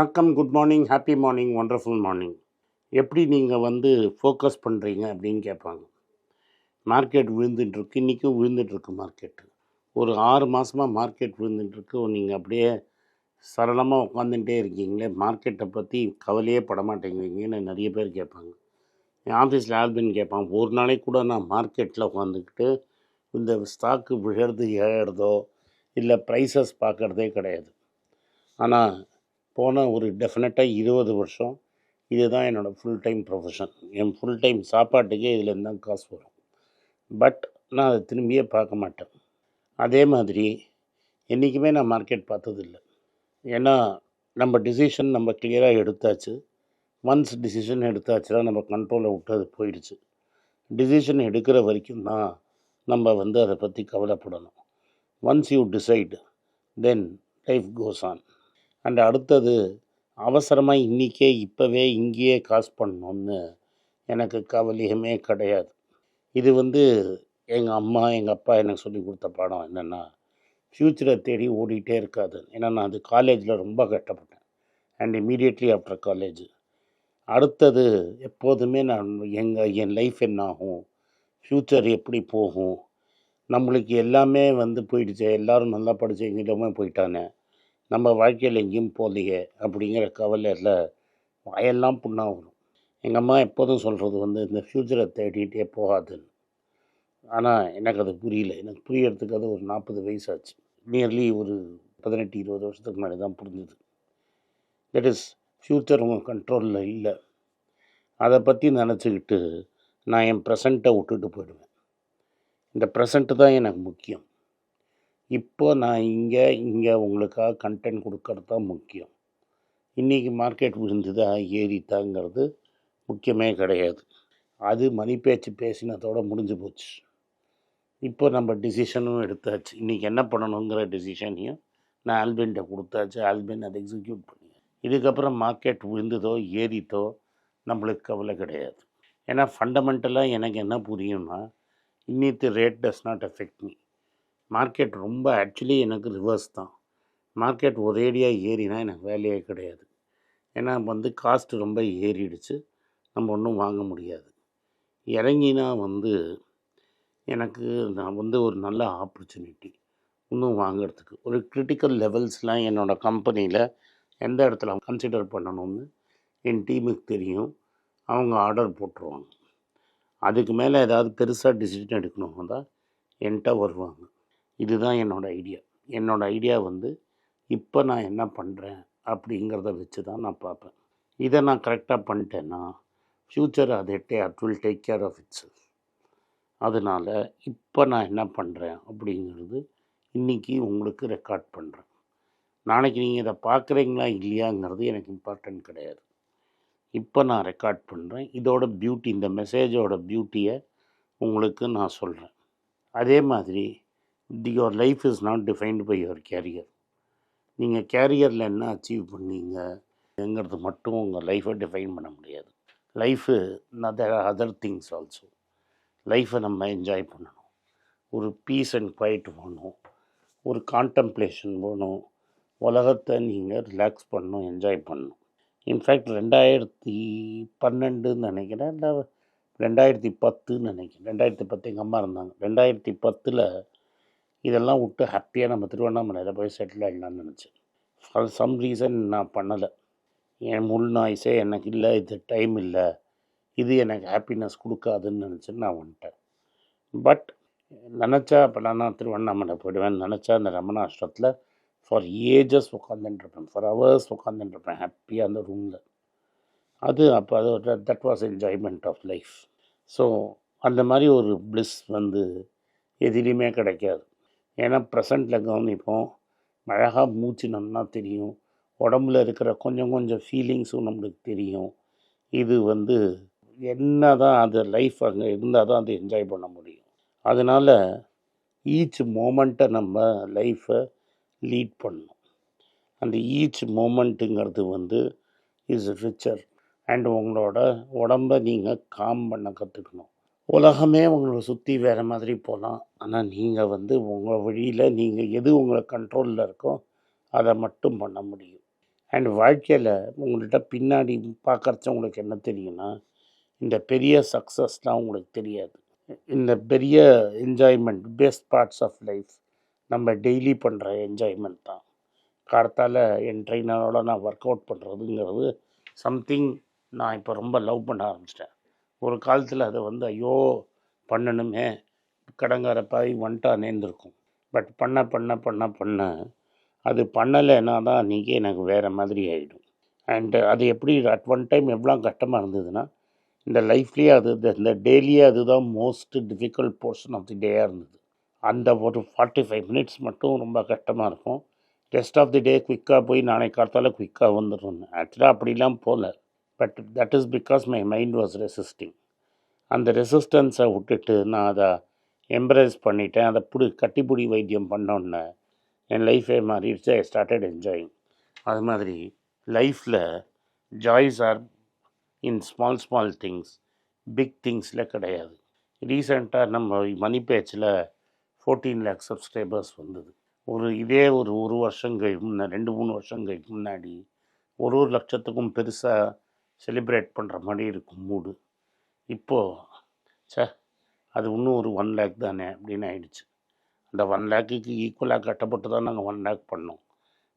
வணக்கம் good morning happy morning wonderful morning எப்படி நீங்கள் வந்து ஃபோக்கஸ் பண்ணுறீங்க அப்படின்னு கேட்பாங்க. மார்க்கெட் விழுந்துட்டுருக்கு இன்றைக்கும் விழுந்துட்டுருக்கு மார்க்கெட்டு ஒரு ஆறு மாதமாக மார்க்கெட் விழுந்துட்டுருக்கு. நீங்கள் அப்படியே சரளமாக உட்காந்துட்டே இருக்கீங்களே மார்க்கெட்டை பற்றி கவலையே பட மாட்டேங்கிறீங்கன்னு நிறைய பேர் கேட்பாங்க. என் ஆஃபீஸில் ஆல்பின் கேட்பான் ஒரு நாளைக்கு கூட நான் மார்க்கெட்டில் உட்காந்துக்கிட்டு இந்த ஸ்டாக்கு விழுறது ஏறதோ இல்லை ப்ரைஸஸ் பார்க்குறதே கிடையாது. ஆனால் போன ஒரு டெஃபினட்டாக இருபது வருஷம் இதுதான் என்னோடய ஃபுல் டைம் ப்ரொஃபஷன் என் ஃபுல் டைம் சாப்பாட்டுக்கே இதுலேருந்து தான் காசு வரும். பட் நான் அதை திரும்பியே பார்க்க மாட்டேன். அதே மாதிரி என்றைக்குமே நான் மார்க்கெட் பார்த்ததில்ல. ஏன்னா நம்ம டிசிஷன் நம்ம கிளியராக எடுத்தாச்சு. ஒன்ஸ் டிசிஷன் எடுத்தாச்சுன்னா நம்ம கண்ட்ரோலை விட்டு அது போயிடுச்சு. டிசிஷன் எடுக்கிற வரைக்கும் தான் நம்ம வந்து அதை பற்றி கவலைப்படணும். Once you decide then life goes on and அடுத்தது அவசரமாக இன்றைக்கே இப்போவே இங்கேயே காசு பண்ணணும்னு எனக்கு கவலையுமே கிடையாது. இது வந்து எங்கள் அம்மா எங்கள் அப்பா எனக்கு சொல்லி கொடுத்த பாடம் என்னென்னா ஃப்யூச்சரை தேடி ஓடிட்டே இருக்காது. ஏன்னா நான் அது காலேஜில் ரொம்ப கஷ்டப்பட்டேன். அண்ட் இமீடியட்லி ஆஃப்டர் காலேஜ் அடுத்தது எப்போதுமே நான் எங்கள் என் லைஃப் என்ன ஆகும் ஃப்யூச்சர் எப்படி போகும்? நம்மளுக்கு எல்லாமே வந்து போயிடுச்சு. எல்லாரும் நல்லா படித்து எங்கிட்டமே போயிட்டானே. நம்ம வாழ்க்கையில் எங்கேயும் போகலையே அப்படிங்கிற கவலையில் வயெல்லாம் புண்ணாக வரும் எங்கள் அம்மா எப்போதும் சொல்கிறது வந்து இந்த ஃப்யூச்சரை தேடிகிட்டே போகாதுன்னு. ஆனால் எனக்கு அது புரியல. எனக்கு புரியறதுக்கு அது ஒரு நாற்பது வயசாச்சு. நியர்லி ஒரு பதினெட்டு இருபது வருஷத்துக்கு முன்னாடி தான் புரிஞ்சுது. தட் இஸ் ஃப்யூச்சர் உங்கள் கண்ட்ரோலில் இல்லை. அதை பற்றி நினச்சிக்கிட்டு நான் என் ப்ரெசண்ட்டை விட்டுட்டு போயிடுவேன். இந்த ப்ரெசண்ட்டு தான் எனக்கு முக்கியம். இப்போ நான் இங்கே இங்கே உங்களுக்காக கண்டென்ட் கொடுக்கறது தான் முக்கியம். இன்றைக்கி மார்க்கெட் விழுந்துதா ஏறித்தாங்கிறது முக்கியமே கிடையாது. அது மணி பேச்சு பேசினதோட முடிஞ்சு போச்சு. இப்போ நம்ம டிசிஷனும் எடுத்தாச்சு. இன்றைக்கி என்ன பண்ணணுங்கிற டிசிஷனையும் நான் ஆல்பின்கிட்ட கொடுத்தாச்சு. ஆல்பின் அதை எக்ஸிக்யூட் பண்ணி இதுக்கப்புறம் மார்க்கெட் விழுந்ததோ ஏறித்தோ நம்மளுக்கு கவலை கிடையாது. ஏன்னா ஃபண்டமெண்டலாக எனக்கு என்ன புரியும்னா இன்னித்து rate does not affect me market ரொம்ப ஆக்சுவலி எனக்கு ரிவர்ஸ் தான். மார்க்கெட் ஒரேடியாக ஏறினா எனக்கு வேலையே கிடையாது. ஏன்னா வந்து காஸ்ட் ரொம்ப ஏறிடுச்சு. நம்ம ஒன்றும் வாங்க முடியாது. இறங்கினா வந்து எனக்கு நான் வந்து ஒரு நல்ல ஆப்பர்ச்சுனிட்டி இன்னும் வாங்குறதுக்கு. ஒரு கிரிட்டிக்கல் லெவல்ஸ்லாம் என்னோடய கம்பெனியில் எந்த இடத்துல கன்சிடர் பண்ணணும்னு என் டீமுக்கு தெரியும். அவங்க ஆர்டர் போட்டுருவாங்க. அதுக்கு மேலே ஏதாவது பெருசாக டிசிஷன் எடுக்கணும் தான் என்கிட்ட வருவாங்க. இதுதான் என்னோடய ஐடியா. என்னோடய ஐடியா வந்து இப்போ நான் என்ன பண்ணுறேன் அப்படிங்கிறத வச்சு தான் நான் பார்ப்பேன். இதை நான் கரெக்டாக பண்ணிட்டேன்னா ஃப்யூச்சர் அது day at will take care of its அதனால் இப்போ நான் என்ன பண்ணுறேன் அப்படிங்கிறது இன்றைக்கி உங்களுக்கு ரெக்கார்ட் பண்ணுறேன் நாளைக்கு நீங்கள் இதை பார்க்குறீங்களா இல்லையாங்கிறது எனக்கு இம்பார்ட்டன்ட் கிடையாது. இப்போ நான் ரெக்கார்ட் பண்ணுறேன் இதோட பியூட்டி இந்த மெசேஜோட பியூட்டியை உங்களுக்கு நான் சொல்கிறேன் அதே மாதிரி the your life is not defined by your career நீங்கள் கேரியரில் என்ன அச்சீவ் பண்ணீங்கங்கிறது மட்டும் உங்கள் லைஃப்பை டிஃபைன் பண்ண முடியாது. Life other other things also லைஃப்பை நம்ம என்ஜாய் பண்ணணும். ஒரு பீஸ் அண்ட் குவைட் வேணும் ஒரு கான்டம்ப்ளேஷன் வேணும் உலகத்தை நீங்கள் ரிலாக்ஸ் பண்ணணும் என்ஜாய் பண்ணணும். இன்ஃபேக்ட் ரெண்டாயிரத்தி பன்னெண்டுன்னு நினைக்கிறேன். இல்லை ரெண்டாயிரத்தி பத்துன்னு நினைக்கிறேன். ரெண்டாயிரத்தி பத்து எங்கள் அம்மா இருந்தாங்க. ரெண்டாயிரத்தி பத்தில் இதெல்லாம் விட்டு ஹாப்பியாக நம்ம திருவண்ணாமலையில் போய் செட்டில் ஆகிடலாம்னு நினச்சேன். ஃபார் சம் ரீசன் நான் பண்ணலை. என் முள் நாய்ஸே எனக்கு இல்லை இது டைம் இல்லை. இது எனக்கு ஹாப்பினஸ் கொடுக்காதுன்னு நினச்சேன் நான் வந்துட்டேன். பட் நினச்சா அப்போ நான் திருவண்ணாமலை போயிடுவேன். நினச்சா அந்த ரமணாஷ்டத்தில் ஃபார் ஏஜஸ் உட்காந்துட்டுருப்பேன் ஃபார் ஹவர்ஸ் உட்காந்துட்டுருப்பேன் ஹாப்பியாக அந்த ரூமில் அது அப்போ அது that was enjoyment of life so அந்த மாதிரி ஒரு ப்ளிஸ் வந்து எதிலையுமே கிடைக்காது. ஏன்னா ப்ரெசண்ட்டில் கவனிப்போம். அழகாக மூச்சு நல்லா தெரியும். உடம்புல இருக்கிற கொஞ்சம் கொஞ்சம் ஃபீலிங்ஸும் நம்மளுக்கு தெரியும். இது வந்து என்ன தான் அது லைஃப் அங்கே இருந்தால் தான் அது என்ஜாய் பண்ண முடியும். அதனால் ஈச் மோமெண்ட்டை நம்ம லைஃப்பை லீட் பண்ணணும் அந்த ஈச் மூமெண்ட்டுங்கிறது வந்து இஸ் ரிச்சர் அண்ட் உங்களோட உடம்பை நீங்கள் காம் பண்ண கற்றுக்கணும் உலகமே உங்களை சுற்றி வேறு மாதிரி போகலாம் ஆனால் நீங்கள் வந்து உங்கள் வழியில் நீங்கள் எது உங்களை கண்ட்ரோலில் இருக்கோ அதை மட்டும் பண்ண முடியும். அண்ட் வாழ்க்கையில் உங்கள்கிட்ட பின்னாடி பார்க்குறச்ச உங்களுக்கு என்ன தெரியும்னா இந்த பெரிய சக்ஸஸ்லாம் உங்களுக்கு தெரியாது. இந்த பெரிய enjoyment best parts of life நம்ம டெய்லி பண்ணுற என்ஜாய்மெண்ட் தான். காலத்தால் என் ட்ரெயினரோட நான் ஒர்க் அவுட் பண்ணுறதுங்கிறது சம்திங் நான் இப்போ ரொம்ப லவ் பண்ண ஆரம்பிச்சிட்டேன். ஒரு காலத்தில் அதை வந்து ஐயோ பண்ணணுமே. கடங்கார பாய் வந்துட்டானேன்னு இருக்கும் பட் பண்ண பண்ண பண்ண பண்ண அது பண்ணலைன்னா தான் அன்றைக்கி எனக்கு வேறு மாதிரி ஆகிடும் அண்டு அது எப்படி அட் ஒன் டைம் எவ்வளோ கஷ்டமாக இருந்ததுன்னா இந்த லைஃப்லேயே அது இந்த- இந்த டெய்லியே அதுதான் most difficult portion of the டேயாக இருந்தது. அந்த ஒரு ஃபார்ட்டி ஃபைவ் மினிட்ஸ் மட்டும் ரொம்ப கஷ்டமாக இருக்கும். ரெஸ்ட் ஆஃப் தி டே குயிக்காக போய் நாளைக்கு காலத்தால் குயிக்காக வந்துடும் ஆக்சுவலாக அப்படிலாம் போகல but that is because my mind was resisting அந்த ரெசிஸ்டன்ஸை விட்டுட்டு நான் அதை எம்ப்ரேஸ் பண்ணிட்டேன். அதை பிடி கட்டிப்பிடி வைத்தியம் பண்ணோன்னே என் லைஃபே மாறிடுச்சு. ஐ ஸ்டார்டட் என்ஜாயிங் அது மாதிரி லைஃப்பில் joys are in small small things big திங்ஸில் கிடையாது. ரீசெண்டாக நம்ம மணி பேச்சில் ஃபோர்டீன் லேக் சப்ஸ்கிரைபர்ஸ் வந்தது. ஒரு இதே ஒரு ஒரு வருஷம் கழி முன்ன ரெண்டு மூணு வருஷம் முன்னாடி ஒரு ஒரு லட்சத்துக்கும் பெருசாக செலிப்ரேட் பண்ணுற மாதிரி இருக்கும் மூடு. இப்போது ச்சே அது இன்னும் ஒரு ஒன் லேக் தானே அப்படின்னு ஆயிடுச்சு. அந்த ஒன் லேக்குக்கு ஈக்குவலாக கட்டப்பட்டு தான் நாங்கள் ஒன் லேக் பண்ணோம்.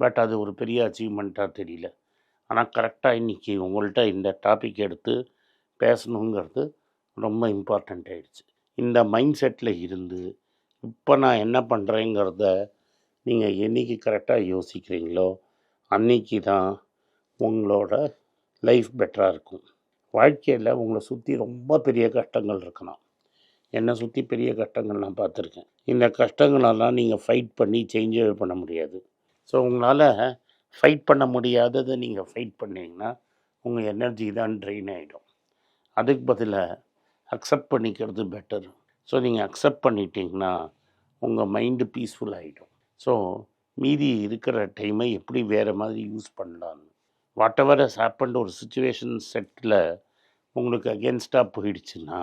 பட் அது ஒரு பெரிய அச்சீவ்மெண்ட்டாக தெரியல. ஆனால் கரெக்டாக இன்றைக்கி உங்கள்கிட்ட இந்த டாபிக் எடுத்து பேசணுங்கிறது ரொம்ப இம்பார்ட்டண்ட் ஆகிடுச்சு இந்த மைண்ட் செட்டில் இருந்து இப்போ நான் என்ன பண்ணுறேங்கிறத நீங்கள் என்னைக்கு கரெக்டாக யோசிக்கிறீங்களோ அன்னைக்கு தான் உங்களோட லைஃப் பெட்டராக இருக்கும். வாழ்க்கையில் உங்களை சுற்றி ரொம்ப பெரிய கஷ்டங்கள் இருக்கலாம் என்னை சுற்றி பெரிய கஷ்டங்கள் நான் பார்த்துருக்கேன். இந்த கஷ்டங்களெல்லாம் நீங்கள் ஃபைட் பண்ணி சேஞ்சே பண்ண முடியாது. ஸோ உங்களால் ஃபைட் பண்ண முடியாததை நீங்கள் ஃபைட் பண்ணிங்கன்னா உங்கள் எனர்ஜி தான் ட்ரெயின் ஆகிடும் அதுக்கு பதிலாக அக்செப்ட் பண்ணிக்கிறது பெட்டர் ஸோ நீங்கள் அக்செப்ட் பண்ணிட்டீங்கன்னா உங்கள் மைண்டு பீஸ்ஃபுல் ஆகிடும் ஸோ மீதி இருக்கிற டைமை எப்படி வேறு மாதிரி யூஸ் பண்ணலான்னு வாட் எவர் ஹஸ் ஹேப்பன்ட் ஒரு சுச்சுவேஷன் செட்டில் உங்களுக்கு அகேன்ஸ்டாக போயிடுச்சுன்னா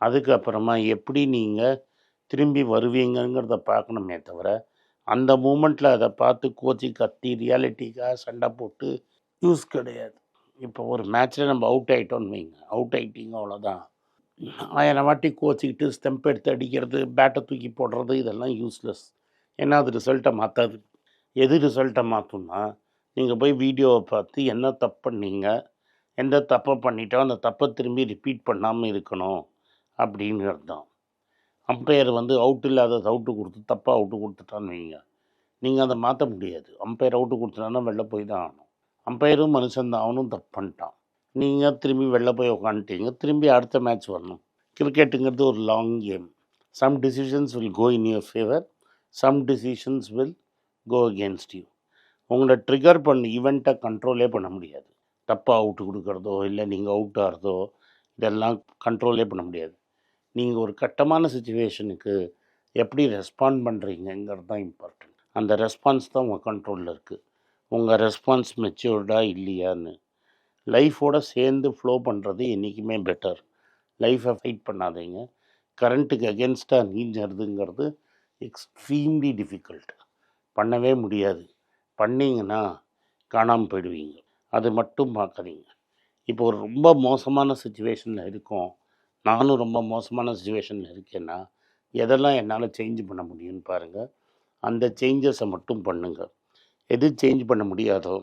அதுக்கப்புறமா எப்படி நீங்கள் திரும்பி வருவீங்கங்கிறத பார்க்கணுமே தவிர அந்த மூமெண்ட்டில் அதை பார்த்து கோச்சி கத்தி ரியாலிட்டிக்காக சண்டை போட்டு யூஸ் கிடையாது. இப்போ ஒரு மேட்ச்சில் நம்ம அவுட் ஆகிட்டோன்னு வைங்க. அவுட் ஆகிட்டீங்க அவ்வளோதான் ஆயிரம் வாட்டி கோச்சிக்கிட்டு ஸ்டெம்ப் எடுத்து அடிக்கிறது பேட்டை தூக்கி போடுறது இதெல்லாம் யூஸ்லெஸ் ஏன்னா அது ரிசல்ட்டை மாற்றாது எது ரிசல்ட்டை மாற்றும்னா நீங்கள் போய் வீடியோவை பார்த்து என்ன தப்பு பண்ணீங்க எந்த தப்பை பண்ணிட்டோம் அந்த தப்பை திரும்பி ரிப்பீட் பண்ணாமல் இருக்கணும் அப்படிங்கிறது தான் அம்பையர் வந்து அவுட் இல்லாதது அவுட்டு கொடுத்து தப்பாக அவுட்டு கொடுத்துட்டான்னு வைங்க. நீங்கள் அதை மாற்ற முடியாது. அம்பையர் அவுட்டு கொடுத்துட்டான்னா வெளில போய் தான் ஆகணும். அம்பையரும் மனுஷன் தான். அவனும் தப்பு பண்ணிட்டான். நீங்கள் திரும்பி வெளில போய் உக்காந்துட்டீங்க. திரும்பி அடுத்த மேட்ச் வரணும். கிரிக்கெட்டுங்கிறது ஒரு long game some decisions will go in your favour some decisions will go against you உங்களை ட்ரிகர் பண்ண ஈவெண்ட்டை கண்ட்ரோலே பண்ண முடியாது. தப்பாக அவுட்டு கொடுக்குறதோ இல்லை நீங்கள் அவுட் ஆகிறதோ இதெல்லாம் கண்ட்ரோலே பண்ண முடியாது. நீங்கள் ஒரு கட்டமான சுச்சுவேஷனுக்கு எப்படி ரெஸ்பாண்ட் பண்ணுறீங்கங்கிறது தான் இம்பார்ட்டண்ட் அந்த ரெஸ்பான்ஸ் தான் உங்கள் கண்ட்ரோலில் இருக்குது உங்கள் ரெஸ்பான்ஸ் மெச்சூர்டாக இல்லையான்னு. லைஃபோட சேர்ந்து ஃப்ளோ பண்ணுறது என்றைக்குமே பெட்டர் லைஃப்பை ஃபைட் பண்ணாதீங்க. கரண்ட்டுக்கு அகேன்ஸ்டாக நீஞ்சறதுங்கிறது எக்ஸ்ட்ரீம்லி டிஃபிகல்ட் பண்ணவே முடியாது. பண்ணீங்கன்னா காணாமல் போயிடுவீங்க. அது மட்டும் பார்க்காதீங்க இப்போ ஒரு ரொம்ப மோசமான சுச்சுவேஷனில் இருக்கோம். நானும் ரொம்ப மோசமான சுச்சுவேஷனில் இருக்கேன்னா எதெல்லாம் என்னால் சேஞ்ச் பண்ண முடியும்னு பாருங்கள் அந்த சேஞ்சஸை மட்டும் பண்ணுங்கள் எது சேஞ்ச் பண்ண முடியாதோ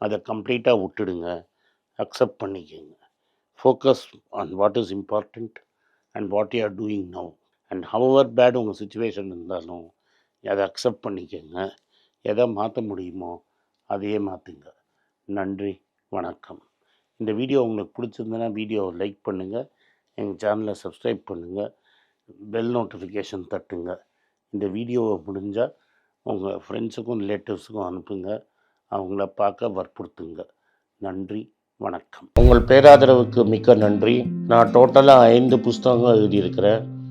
அதை கம்ப்ளீட்டாக விட்டுடுங்க. அக்செப்ட் பண்ணிக்கோங்க. Focus on what is important and what you are doing now and however bad உங்கள் சுச்சுவேஷன் இருந்தாலும் அதை அக்செப்ட் பண்ணிக்கோங்க. எதை மாற்ற முடியுமோ அதையே மாற்றுங்க நன்றி வணக்கம். இந்த வீடியோ உங்களுக்கு பிடிச்சிருந்ததுன்னா வீடியோவை லைக் பண்ணுங்கள் எங்கள் சேனலை சப்ஸ்கிரைப் பண்ணுங்கள் பெல் நோட்டிஃபிகேஷன் தட்டுங்க. இந்த வீடியோவை முடிஞ்சால் உங்கள் ஃப்ரெண்ட்ஸுக்கும் ரிலேட்டிவ்ஸுக்கும் அனுப்புங்க. அவங்கள பார்க்க வற்புறுத்துங்க. நன்றி வணக்கம். உங்கள் பேராதரவுக்கு மிக்க நன்றி. நான் டோட்டலாக ஐந்து புஸ்தகங்கள் எழுதியிருக்கிறேன்.